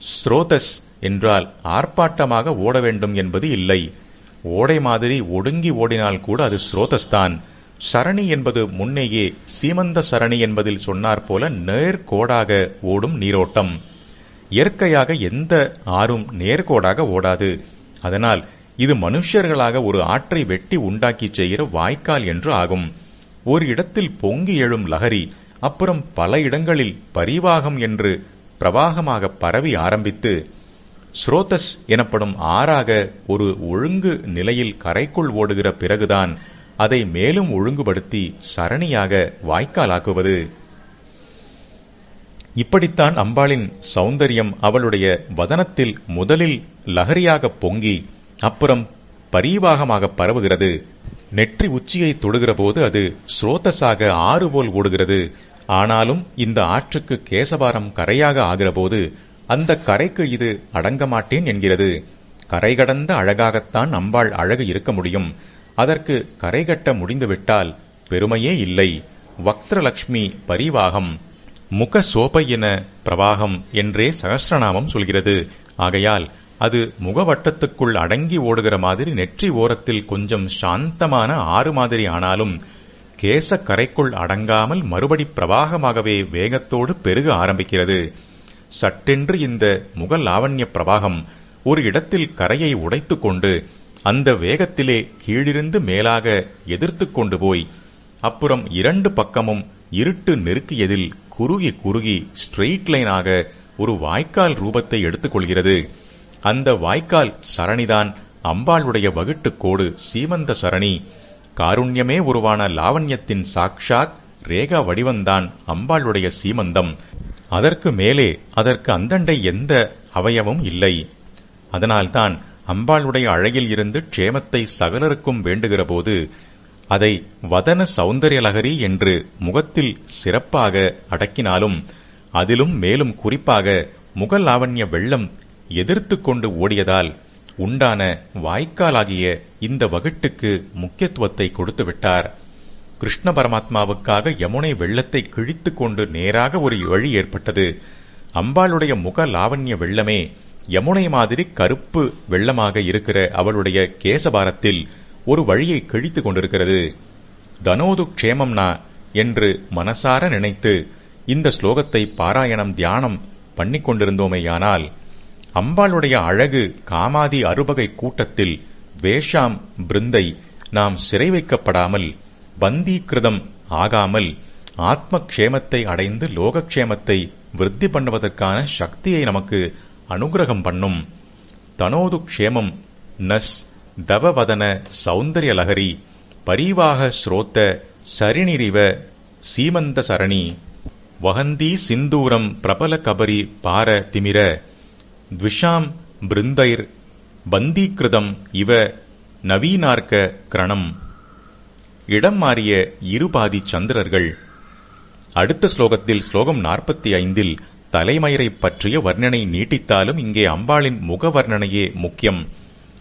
ஸ்ரோதஸ் என்றால் ஆர்ப்பாட்டமாக ஓட வேண்டும் என்பது இல்லை. ஓடை மாதிரி ஒடுங்கி ஓடினால் கூட அது ஸ்ரோதஸ் தான் சரணி என்பது முன்னேயே சீமந்த சரணி என்பதில் சொன்னார் போல நேர்கோடாக ஓடும் நீரோட்டம். இயற்கையாக எந்த ஆறும் நேர்கோடாக ஓடாது. அதனால் இது மனுஷர்களாக ஒரு ஆற்றை வெட்டி உண்டாக்கி செய்கிற வாய்க்கால் என்று ஆகும். ஒரு இடத்தில் பொங்கி எழும் லகரி அப்புறம் பல இடங்களில் பரிவாகம் என்று பிரவாகமாக பரவி ஆரம்பித்து ஸ்ரோதஸ் எனப்படும் ஆறாக ஒரு ஒழுங்கு நிலையில் கரைக்குள் ஓடுகிற பிறகுதான் அதை மேலும் ஒழுங்குபடுத்தி சரணியாக வாய்க்காலாக்குவது. இப்படித்தான் அம்பாளின் சௌந்தரியம் அவளுடைய வதனத்தில் முதலில் லகரியாக பொங்கி அப்புறம் பரீவாகமாக பரவுகிறது. நெற்றி உச்சியை தொடுகிற போது அது ஸ்ரோதஸாக ஆறு போல் ஓடுகிறது. ஆனாலும் இந்த ஆற்றுக்கு கேசபாரம் கரையாக ஆகிறபோது அந்த கரைக்கு இது அடங்க மாட்டேன் என்கிறது. கரை கடந்த அழகாகத்தான் அம்பாள் அழகு இருக்க முடியும். அதற்கு கரை கட்ட முடிந்துவிட்டால் பெருமையே இல்லை. வக்திரலக்ஷ்மி பரிவாகம் முக சோபையின பிரவாகம் என்றே சகசிரநாமம் சொல்கிறது. ஆகையால் அது முகவட்டத்துக்குள் அடங்கி ஓடுகிற மாதிரி நெற்றி ஓரத்தில் கொஞ்சம் சாந்தமான ஆறு மாதிரி ஆனாலும் கேச கரைக்குள் அடங்காமல் மறுபடி பிரவாகமாகவே வேகத்தோடு பெருக ஆரம்பிக்கிறது. சட்டென்று இந்த முக லாவண்ய பிரவாகம் ஒரு இடத்தில் கரையை உடைத்துக் கொண்டு அந்த வேகத்திலே கீழிருந்து மேலாக எதிர்த்து கொண்டு போய் அப்புறம் இரண்டு பக்கமும் இருட்டு நெருக்கியதில் குறுகி குறுகி ஸ்ட்ரெயிட் லைனாக ஒரு வாய்க்கால் ரூபத்தை எடுத்துக்கொள்கிறது அந்த வாய்க்கால் சரணிதான் அம்பாளுடைய வகுட்டுக்கோடு சீமந்த சரணி. காருண்யமே உருவான லாவண்யத்தின் சாக்ஷாத் ரேகா வடிவந்தான் அம்பாளுடைய சீமந்தம். அதற்கு மேலே அதற்கு அந்தண்டை எந்த அவயவும் இல்லை. அதனால்தான் அம்பாளுடைய அழகில் இருந்து க்ஷேமத்தை சகலருக்கும் வேண்டுகிற போது அதை வதன சௌந்தர்யலகரி என்று முகத்தில் சிறப்பாக அடக்கினாலும் அதிலும் மேலும் குறிப்பாக முகலாவண்ய வெள்ளம் எதிர்த்து கொண்டு ஓடியதால் உண்டான வாய்க்காலாகிய இந்த வகுட்டுக்கு முக்கியத்துவத்தை கொடுத்துவிட்டார். கிருஷ்ண பரமாத்மாவுக்காக யமுனை வெள்ளத்தை கிழித்து கொண்டு நேராக ஒரு வழி ஏற்பட்டது. அம்பாளுடைய முக லாவண்ய வெள்ளமே யமுனை மாதிரி கருப்பு வெள்ளமாக இருக்கிற அவளுடைய கேசபாரத்தில் ஒரு வழியை கிழித்துக் கொண்டிருக்கிறது. தனோது க்ஷேமம்னா என்று மனசார நினைத்து இந்த ஸ்லோகத்தை பாராயணம் தியானம் பண்ணிக் கொண்டிருந்தோமேயானால் அம்பாளுடைய அழகு காமாதி அறுபகை கூட்டத்தில் வேஷாம் பிருந்தை நாம் சிறை வைக்கப்படாமல் பந்தீகிருதம் ஆகாமல் ஆத்ம க்ஷேமத்தை அடைந்து லோகக்ஷேமத்தை விருத்தி பண்ணுவதற்கான சக்தியை நமக்கு அனுகிரகம் பண்ணும். தனோது க்ஷேமம் நஸ் தவவதன சௌந்தர்யலகரி பரிவாக ஸ்ரோத்த சரிணிரிவ சீமந்த சரணி. வகந்தி சிந்தூரம் பிரபல கபரி பார திமிர. த்விஷாம் பிருந்தைர் பந்தீகிருதம் இவ நவீனார்க்க கிரணம் இடம் மாறிய இருபாதி சந்திரர்கள். அடுத்த ஸ்லோகத்தில் ஸ்லோகம் நாற்பத்தி ஐந்தில் தலைமயிரை பற்றிய வர்ணனை நீட்டித்தாலும் இங்கே அம்பாளின் முக வர்ணனையே முக்கியம்.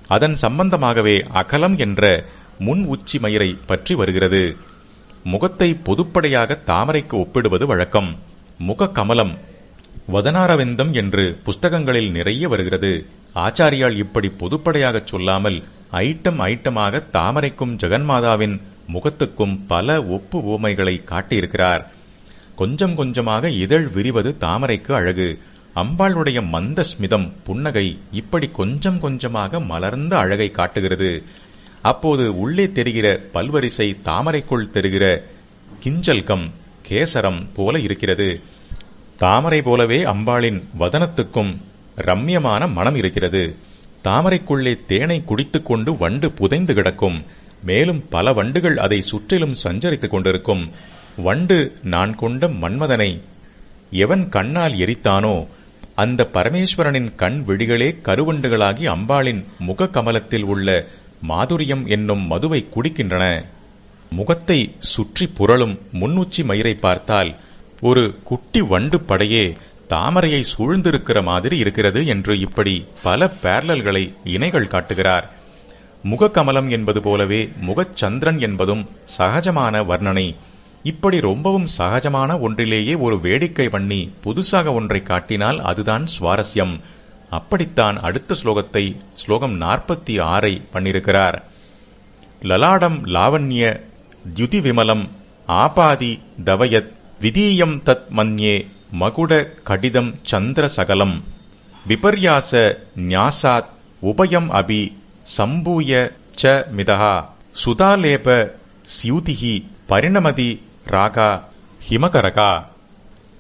அதன் சம்பந்தமாகவே அகலம் என்ற முன் உச்சி மயிரை பற்றி வருகிறது. முகத்தை பொதுப்படையாக தாமரைக்கு ஒப்பிடுவது வழக்கம். முக கமலம் வதனாரவிந்தம் என்று புஸ்தகங்களில் நிறைய வருகிறது. ஆச்சாரியால் இப்படி பொதுப்படையாகச் சொல்லாமல் ஐட்டம் ஐட்டமாக தாமரைக்கும் ஜெகன்மாதாவின் முகத்துக்கும் பல ஒப்பு ஓமைகளை காட்டியிருக்கிறார். கொஞ்சம் கொஞ்சமாக இதழ் விரிவது தாமரைக்கு அழகு. அம்பாளுடைய மந்த ஸ்மிதம் புன்னகை இப்படி கொஞ்சம் கொஞ்சமாக மலர்ந்த அழகை காட்டுகிறது. அப்போது உள்ளே தெரிகிற பல்வரிசை தாமரைக்குள் தெரிகிற கிஞ்சல்கம் கேசரம் போல இருக்கிறது. தாமரை போலவே அம்பாளின் வதனத்துக்கும் ரம்யமான மனம் இருக்கிறது. தாமரைக்குள்ளே தேனை குடித்துக் கொண்டு வண்டு புதைந்து கிடக்கும். மேலும் பல வண்டுகள் அதை சுற்றிலும் சஞ்சரித்துக் கொண்டிருக்கும். வண்டு நான் கொண்ட மன்மதனை எவன் கண்ணால் எரித்தானோ அந்த பரமேஸ்வரனின் கண் விழிகளே கருவண்டுகளாகி அம்பாளின் முக கமலத்தில் உள்ள மாதுரியம் என்னும் மதுவை குடிக்கின்றன. முகத்தை சுற்றி புரளும் முன்னுச்சி மயிரை பார்த்தால் ஒரு குட்டி வண்டு படையே தாமரையை சூழ்ந்திருக்கிற மாதிரி இருக்கிறது என்று இப்படி பல பேரல்களை இணைகள் காட்டுகிறார். முகக்கமலம் என்பது போலவே முகச்சந்திரன் என்பதும் சகஜமான வர்ணனை. இப்படி ரொம்பவும் சகஜமான ஒன்றிலேயே ஒரு வேடிக்கை பண்ணி புதுசாக ஒன்றை காட்டினால் அதுதான் சுவாரஸ்யம். அப்படித்தான் அடுத்த ஸ்லோகத்தை ஸ்லோகம் நாற்பத்தி ஆறை பண்ணியிருக்கிறார். லலாடம் லாவண்ய தியுதி விமலம் ஆபாதி தவயத் விதீயம் தத் மன்யே மகுட கடிதம் சந்திர சகலம். விபர்யாச ஞாசாத் உபயம் அபி சம்பூய ச மிதஹா. சுதாலேப சியூதிகி பரிணமதி ராகா ஹிமகரகா.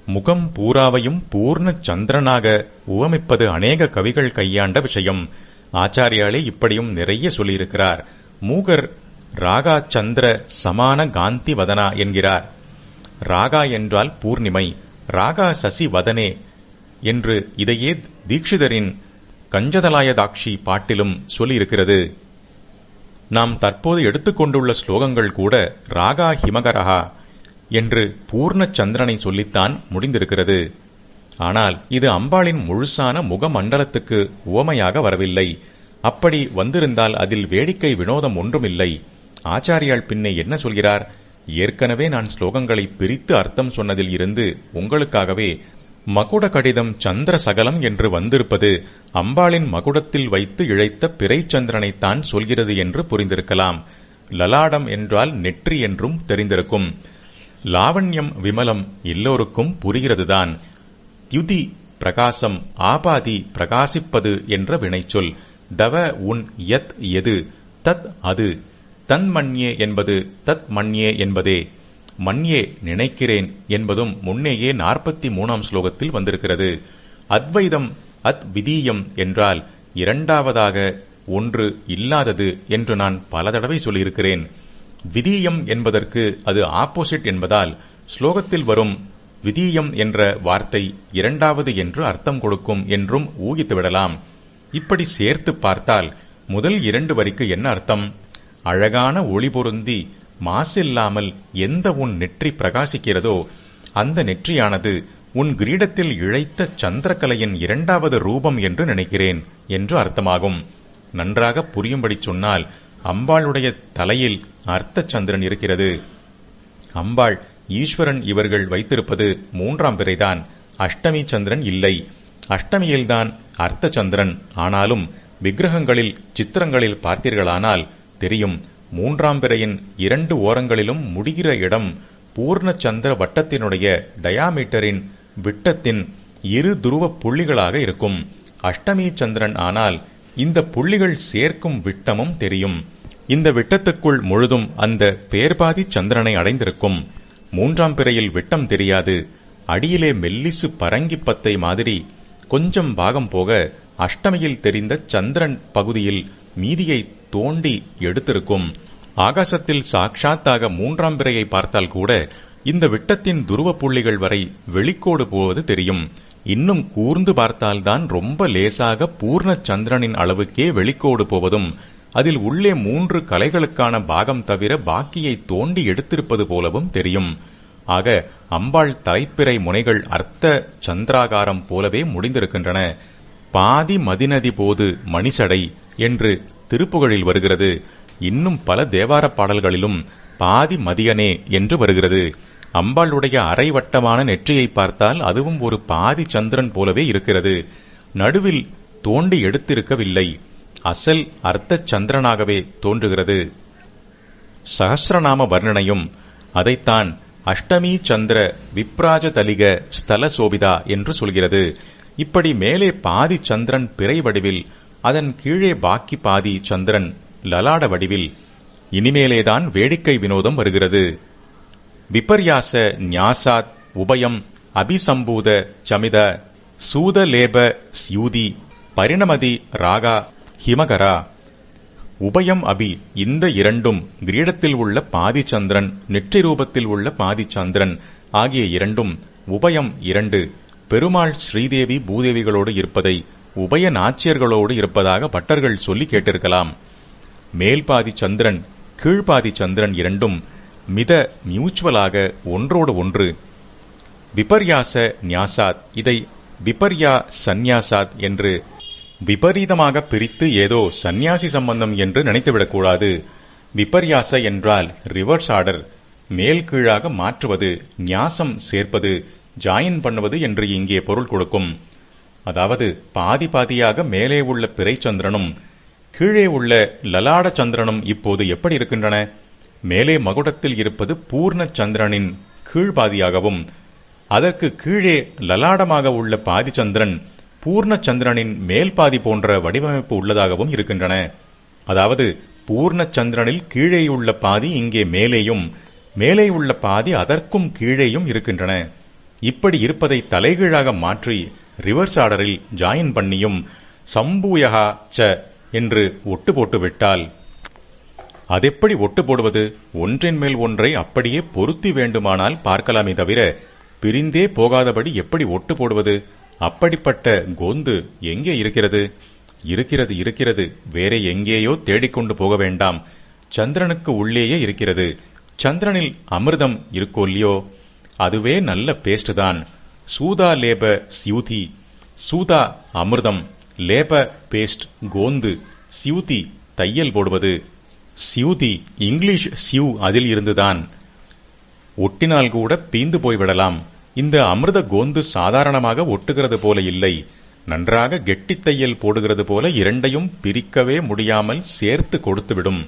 முகம் பூராவையும் பூர்ண சந்திரனாக உவமிப்பது அநேக கவிகள் கையாண்ட விஷயம். ஆச்சாரியாலே இப்படியும் நிறைய சொல்லியிருக்கிறார். மூகர் ராகா சந்திர சமான காந்தி வதனா என்கிறார். ராகா என்றால் பூர்ணிமை ராகா சசி வதனே என்று இதையே தீட்சிதரின் கஞ்சதலாயதாட்சி பாட்டிலும் சொல்லியிருக்கிறது. நாம் தற்போது எடுத்துக்கொண்டுள்ள ஸ்லோகங்கள் கூட ராகா ஹிமகரஹா என்று பூர்ண சந்திரனை சொல்லித்தான் முடிந்திருக்கிறது. ஆனால் இது அம்பாளின் முழுசான முகமண்டலத்துக்கு உவமையாக வரவில்லை. அப்படி வந்திருந்தால் அதில் வேடிக்கை வினோதம் ஒன்றுமில்லை. ஆச்சாரியால் பின்னே என்ன சொல்கிறார்? ஏற்கனவே நான் ஸ்லோகங்களை பிரித்து அர்த்தம் சொன்னதில் இருந்து உங்களுக்காகவே மகுட கடிதம் சந்திர சகலம் என்று வந்திருப்பது அம்பாளின் மகுடத்தில் வைத்து இழைத்த பிறைச்சந்திரனைத்தான் சொல்கிறது என்று புரிந்திருக்கலாம். லலாடம் என்றால் நெற்றி என்றும் தெரிந்திருக்கும். லாவண்யம் விமலம் எல்லோருக்கும் புரிகிறதுதான். யுதி பிரகாசம் ஆபாதி பிரகாசிப்பது என்ற வினைச்சொல். தவ உன் யத் எது? தத் அது. தன் மண்யே என்பது தத் மண்யே என்பதே. மண்யே நினைக்கிறேன் என்பதும் முன்னேயே நாற்பத்தி மூணாம் ஸ்லோகத்தில் வந்திருக்கிறது. அத்வைதம் அத் விதீயம் என்றால் இரண்டாவதாக ஒன்று இல்லாதது என்று நான் பல தடவை சொல்லியிருக்கிறேன். விதீயம் என்பதற்கு அது ஆப்போசிட் என்பதால் ஸ்லோகத்தில் வரும் விதீயம் என்ற வார்த்தை இரண்டாவது என்று அர்த்தம் கொடுக்கும் என்றும் ஊகித்துவிடலாம். இப்படி சேர்த்து பார்த்தால் முதல் இரண்டு வரிக்கு என்ன அர்த்தம்? அழகான ஒளி பொருந்தி மாசில்லாமல் எந்த உன் நெற்றி பிரகாசிக்கிறதோ அந்த நெற்றியானது உன் கிரீடத்தில் இழைத்த சந்திரகலையின் இரண்டாவது ரூபம் என்று நினைக்கிறேன் என்று அர்த்தமாகும். நன்றாக புரியும்படி சொன்னால் அம்பாளுடைய தலையில் அர்த்த சந்திரன் இருக்கிறது. அம்பாள் ஈஸ்வரன் இவர்கள் வைத்திருப்பது மூன்றாம் பிறைதான். அஷ்டமி சந்திரன் இல்லை. அஷ்டமியில்தான் அர்த்த சந்திரன் ஆனாலும் விக்கிரகங்களில் சித்திரங்களில் பார்த்தீர்களானால் தெரியும். மூன்றாம் பிறையின் இரண்டு ஓரங்களிலும் முடிகிற இடம் பூர்ண சந்திர வட்டத்தினுடைய டயாமீட்டரின் விட்டத்தின் இரு துருவ புள்ளிகளாக இருக்கும். அஷ்டமி சந்திரன் ஆனால் இந்த புள்ளிகள் சேர்க்கும் விட்டமும் தெரியும். இந்த விட்டத்துக்குள் முழுதும் அந்த பேர்பாதி சந்திரனை அடைந்திருக்கும். மூன்றாம் பிறையில் விட்டம் தெரியாது. அடியிலே மெல்லிசு பரங்கி பத்தை மாதிரி கொஞ்சம் பாகம் போக அஷ்டமியில் தெரிந்த சந்திரன் பகுதியில் மீதியை தோண்டி எடுத்திருக்கும். ஆகாசத்தில் சாட்சாத்தாக மூன்றாம் பிறையை பார்த்தால் கூட இந்த விட்டத்தின் துருவ புள்ளிகள் வரை வெளிக்கோடு போவது தெரியும். இன்னும் கூர்ந்து பார்த்தால்தான் ரொம்ப லேசாக பூர்ண சந்திரனின் அளவுக்கே வெளிக்கோடு போவதும் அதில் உள்ளே மூன்று கலைகளுக்கான பாகம் தவிர பாக்கியை தோண்டி எடுத்திருப்பது போலவும் தெரியும். ஆக அம்பாள் தலைப்பிறை முனைகள் அர்த்த சந்திராகாரம் போலவே முடிந்திருக்கின்றன. பாதி மதிநதி போது மணிசடை என்று திருப்புகழில் வருகிறது. இன்னும் பல தேவார பாடல்களிலும் பாதி மதியனே என்று வருகிறது. அம்பாளுடைய அரைவட்டமான நெற்றியை பார்த்தால் அதுவும் ஒரு பாதி சந்திரன் போலவே இருக்கிறது. நடுவில் தோண்டி எடுத்திருக்கவில்லை. அசல் அர்த்த சந்திரனாகவே தோன்றுகிறது. சகசிரநாம வர்ணனையும் அதைத்தான் அஷ்டமி சந்திர விப்ராஜ தலிக ஸ்தல சோபிதா என்று சொல்கிறது. இப்படி மேலே பாதி சந்திரன் பிறை வடிவில் அதன் கீழே பாக்கி பாதி சந்திரன் லலாட வடிவில் இனிமேலேதான் வேடிக்கை வினோதம் வருகிறது. விபர்யாச ஞாசாத் உபயம் அபிசம்பூத சமித சூதலேப ஸ்யூதி பரிணமதி ராகா ஹிமகரா. உபயம் அபி இந்த இரண்டும் கிரீடத்தில் உள்ள பாதி சந்திரன் நெற்றி ரூபத்தில் உள்ள பாதி சந்திரன் ஆகிய இரண்டும் உபயம் இரண்டு பெருமாள் ஸ்ரீதேவி பூதேவிகளோடு இருப்பதை உபய நாச்சியர்களோடு இருப்பதாக பட்டர்கள் சொல்லி கேட்டிருக்கலாம். மேல்பாதி சந்திரன் கீழ்பாதி சந்திரன் இரண்டும் மித மியூச்சுவலாக ஒன்றோடு ஒன்று. விபர்யாச நியாசாத் இதை விபர்யா சந்நியாசாத் என்று விபரீதமாக பிரித்து ஏதோ சந்நியாசி சம்பந்தம் என்று நினைத்துவிடக்கூடாது. விபர்யாச என்றால் ரிவர்ஸ் ஆர்டர் மேல் கீழாக மாற்றுவது நியாசம் சேர்ப்பது ஜாயின் பண்ணுவது என்று இங்கே பொருள் கொடுக்கும். அதாவது பாதி பாதியாக மேலே உள்ள பிறைச்சந்திரனும் கீழே உள்ள லலாட சந்திரனும் இப்போது எப்படி இருக்கின்றன? மேலே மகுடத்தில் இருப்பது பூர்ண சந்திரனின் கீழ்பாதியாகவும் அதற்கு கீழே லலாடமாக உள்ள பாதி சந்திரன் பூர்ண சந்திரனின் மேல் பாதி போன்ற வடிவமைப்பு உள்ளதாகவும் இருக்கின்றன. அதாவது பூர்ண சந்திரனில் கீழேயுள்ள பாதி இங்கே மேலேயும் மேலே உள்ள பாதி அதற்கும் கீழேயும் இருக்கின்றன. இப்படி இருப்பதை தலைகீழாக மாற்றி ரிவர்ஸ் ஆர்டரில் ஜாயின் பண்ணியும் சம்பூயகா ச என்று ஒட்டு போட்டு விட்டால் அதெப்படி ஒட்டு போடுவது? ஒன்றின் மேல் ஒன்றை அப்படியே பொருத்தி வேண்டுமானால் பார்க்கலாமே தவிர பிரிந்தே போகாதபடி எப்படி ஒட்டு போடுவது? அப்படிப்பட்ட கோந்து எங்கே இருக்கிறது? இருக்கிறது இருக்கிறது. வேற எங்கேயோ தேடிக்கொண்டு போக வேண்டாம். சந்திரனுக்கு உள்ளேயே இருக்கிறது. சந்திரனில் அமிர்தம் இருக்கோ இல்லையோ? அதுவே நல்ல பேஸ்ட் தான். சூதா லேப சியூதி சூதா அமிர்தம் லேப பேஸ்ட் கோந்து சியூதி தையல் போடுவது. சியூதி இங்கிலீஷ் சியூ அதில் இருந்துதான். ஒட்டினால் கூட பீந்து போய்விடலாம் இந்த அமிர்த கோந்து சாதாரணமாக ஒட்டுகிறது போல இல்லை. நன்றாக கெட்டித் தையல் போடுகிறது போல இரண்டையும் பிரிக்கவே முடியாமல் சேர்த்து கொடுத்துவிடும்.